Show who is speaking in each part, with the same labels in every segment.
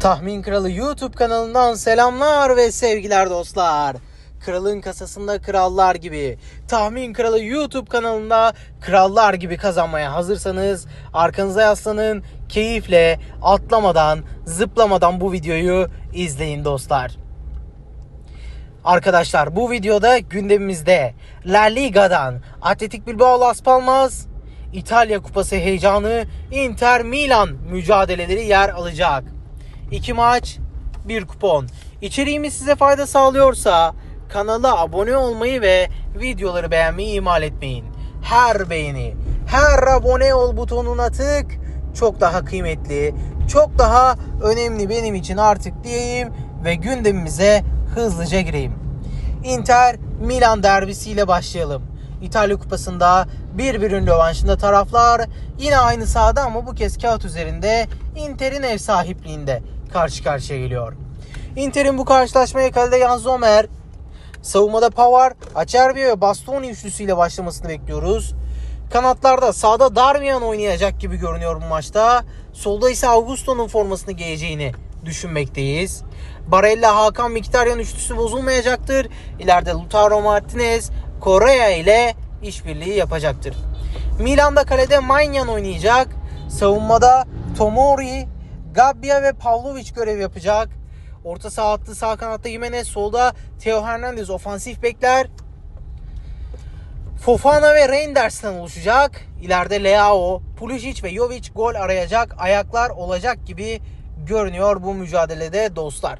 Speaker 1: Tahmin Kralı YouTube kanalından selamlar ve sevgiler dostlar. Kralın kasasında krallar gibi. Tahmin Kralı YouTube kanalında krallar gibi kazanmaya hazırsanız arkanıza yaslanın. Keyifle atlamadan, zıplamadan bu videoyu izleyin dostlar. Arkadaşlar bu videoda gündemimizde La Liga'dan Atletik Bilbao Las Palmas, İtalya Kupası heyecanı Inter Milan mücadeleleri yer alacak. İki maç, bir kupon. İçeriğimiz size fayda sağlıyorsa kanala abone olmayı ve videoları beğenmeyi ihmal etmeyin. Her beğeni, her abone ol butonuna tık çok daha kıymetli, çok daha önemli benim için artık diyeyim ve gündemimize hızlıca gireyim. Inter Milan derbisiyle başlayalım. İtalya Kupası'nda birbirinin rövanşında taraflar yine aynı sahada ama bu kez kağıt üzerinde Inter'in ev sahipliğinde karşı karşıya geliyor. Inter'in bu karşılaşmaya kalede Jan Zomer, savunmada Pavar, Acerbi ve Bastoni üçlüsüyle başlamasını bekliyoruz. Kanatlarda sağda Darmian oynayacak gibi görünüyor bu maçta. Solda ise Augusto'nun formasını giyeceğini düşünmekteyiz. Barella, Hakan Mkhitaryan üçlüsü bozulmayacaktır. İleride Lautaro Martinez, Correa ile işbirliği yapacaktır. Milan'da kalede Manyan oynayacak. Savunmada Tomori, Gabbia ve Pavlovic görev yapacak. Orta saha hattı sağ kanatta Jimenez, solda Theo Hernandez ofansif bekler. Fofana ve Reinders'ten oluşacak. İleride Leao, Pulisic ve Jovic gol arayacak ayaklar olacak gibi görünüyor bu mücadelede dostlar.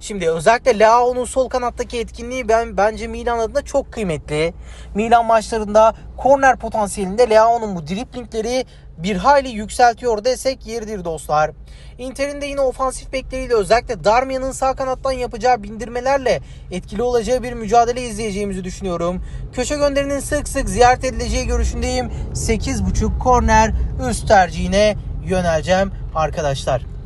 Speaker 1: Şimdi özellikle Leao'nun sol kanattaki etkinliği ben bence Milan adına çok kıymetli. Milan maçlarında korner potansiyelinde Leao'nun bu driplingleri bir hayli yükseltiyor desek yeridir dostlar. Inter'in de yine ofansif bekleriyle özellikle Darmian'ın sağ kanattan yapacağı bindirmelerle etkili olacağı bir mücadele izleyeceğimizi düşünüyorum. Köşe gönderinin sık sık ziyaret edileceği görüşündeyim. 8.5 korner üst tercihine yöneleceğim arkadaşlar.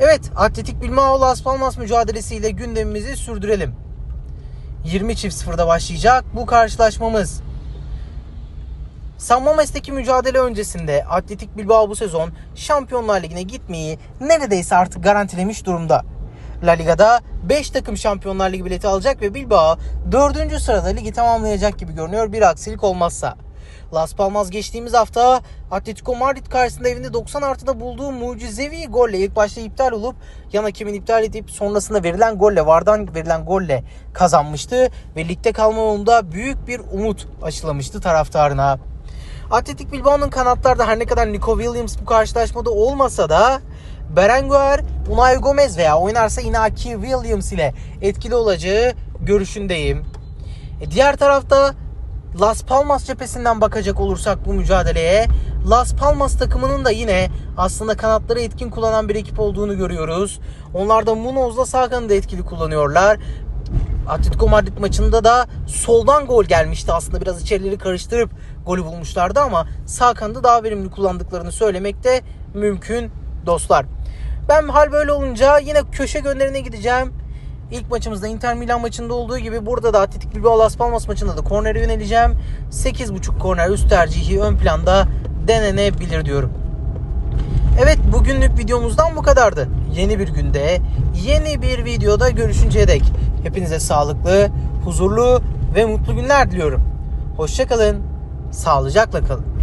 Speaker 1: Evet, Atletik Bilbao Las Palmas mücadelesiyle gündemimizi sürdürelim. 20 çift sıfırda başlayacak bu karşılaşmamız. San Mames'teki mücadele öncesinde Atletik Bilbao bu sezon Şampiyonlar Ligi'ne gitmeyi neredeyse artık garantilemiş durumda. La Liga'da 5 takım Şampiyonlar Ligi bileti alacak ve Bilbao 4. sırada ligi tamamlayacak gibi görünüyor bir aksilik olmazsa. Las Palmas geçtiğimiz hafta Atletico Madrid karşısında evinde 90 artıda bulduğu mucizevi golle ilk başta iptal olup yan hakemin iptal edip sonrasında verilen golle Vardan verilen golle kazanmıştı ve ligde kalma yolunda büyük bir umut aşılamıştı taraftarına. Atletik Bilbao'nun kanatlarda her ne kadar Nico Williams bu karşılaşmada olmasa da Berenguer, Unai Gomez veya oynarsa Inaki Williams ile etkili olacağı görüşündeyim. E diğer tarafta Las Palmas cephesinden bakacak olursak bu mücadeleye Las Palmas takımının da yine aslında kanatları etkin kullanan bir ekip olduğunu görüyoruz. Onlar da Munoz'la sağ kanadı etkili kullanıyorlar. Atletico Madrid maçında da soldan gol gelmişti aslında biraz içerileri karıştırıp golü bulmuşlardı ama sağ kanadı daha verimli kullandıklarını söylemek de mümkün dostlar. Ben hal böyle olunca yine köşe gönderine gideceğim. İlk maçımızda Inter Milan maçında olduğu gibi burada da Atletik Bilbao Las Palmas maçında da kornere yöneleceğim. 8.5 korner üst tercihi ön planda denenebilir diyorum. Evet bugünlük videomuzdan bu kadardı. Yeni bir günde, yeni bir videoda görüşünceye dek hepinize sağlıklı, huzurlu ve mutlu günler diliyorum. Hoşçakalın, sağlıcakla kalın.